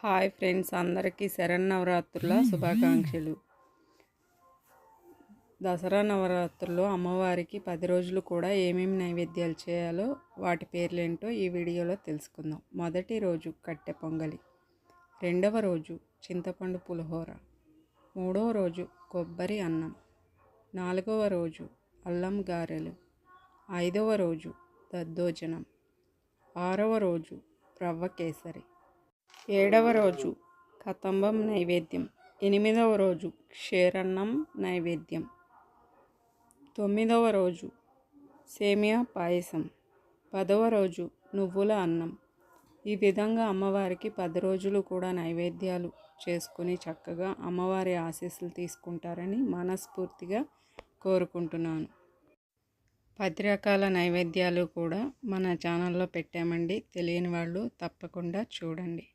Hi friends అందరికీ శరన్నవరాత్రుల శుభాకాంక్షలు. దసరా నవరాత్రుల్లో అమ్మవారికి పది రోజులు కూడా ఏమేమి నైవేద్యాలు చేయాలో వాటి పేర్లేంటో ఈ వీడియోలో తెలుసుకుందాం. మొదటి రోజు కట్టె పొంగలి రెండవ రోజు చింతపండు పులిహోర మూడవ రోజు కొబ్బరి అన్నం నాలుగవ రోజు అల్లం గారెలు ఐదవ రోజు దద్దోజనం ఆరవ రోజు రవ్వ కేసరి. ఏడవ రోజు కతంబం నైవేద్యం. ఎనిమిదవ రోజు క్షీరన్నం నైవేద్యం. తొమ్మిదవ రోజు సేమియా పాయసం. పదవ రోజు నువ్వుల అన్నం. ఈ విధంగా అమ్మవారికి పది రోజులు కూడా నైవేద్యాలు చేసుకుని చక్కగా అమ్మవారి ఆశీస్సులు తీసుకుంటారని మనస్ఫూర్తిగా కోరుకుంటున్నాను. పది రకాల నైవేద్యాలు కూడా మన ఛానల్లో పెట్టామండి. తెలియని వాళ్ళు తప్పకుండా చూడండి.